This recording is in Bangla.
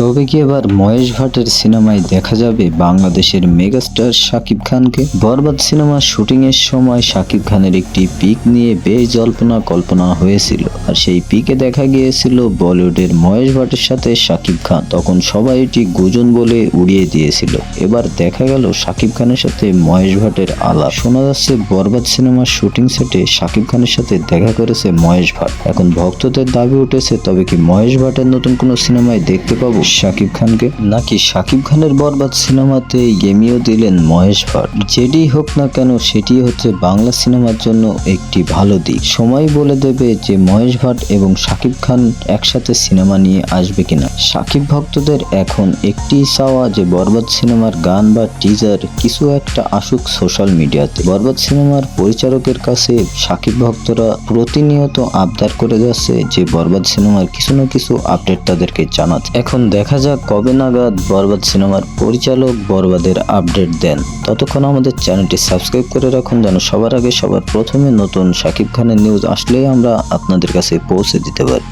তবে কি এবার মহেশ ভাটের সিনেমায় দেখা যাবে বাংলাদেশের মেগাস্টার শাকিব খানকে? বরবাদ সিনেমার এর সময় শাকিব খানের একটি পিক নিয়ে বেশ জল্পনা কল্পনা হয়েছিল। আর সেই পিকে দেখা গিয়েছিল বলিউডের মহেশ ভাটের সাথে শাকিব খান। তখন সবাই এটি গুজন বলে উড়িয়ে দিয়েছিল। এবার দেখা গেল শাকিব খানের সাথে মহেশ ভাটের আলাপ। শোনা যাচ্ছে বরবাদ সিনেমার শুটিং সেটে শাকিব খানের সাথে দেখা করেছে মহেশ ভাট। এখন ভক্তদের দাবি উঠেছে, তবে কি মহেশ ভাটের নতুন কোনো সিনেমায় দেখতে পাবো? শাকিব খানকে? নাকি শাকিব খানের বরবাদ সিনেমাতে গেমিও দিলেন মহেশ ভাট? যেটি হোক না কেন, সেটি হচ্ছে বাংলা সিনেমার জন্য একটি ভালো দিক। সময় বলে দেবে যে মহেশ ভাট এবং শাকিব খান একসাথে সিনেমা নিয়ে আসবে কিনা। শাকিব ভক্তদের এখন একটি চাওয়া যে বরবাদ সিনেমার গান বা টিজার কিছু একটা আসুক সোশ্যাল মিডিয়াতে বরবাদ সিনেমার পরিচালকের কাছে শাকিব ভক্তরা প্রতিনিয়ত আবদার করে যাচ্ছে যে বরবাদ সিনেমার কিছু না কিছু আপডেট তাদেরকে জানাতে। এখন দেখা যাক কবে নাগাদ বরবাদ সিনেমার পরিচালক বরবাদের আপডেট দেন। ততক্ষণ আমাদের চ্যানেলটি সাবস্ক্রাইব করে রাখুন, যেন সবার আগে সবার প্রথমে নতুন শাকিব খানের নিউজ আসলেই আমরা আপনাদের কাছে পৌঁছে দিতে পারি।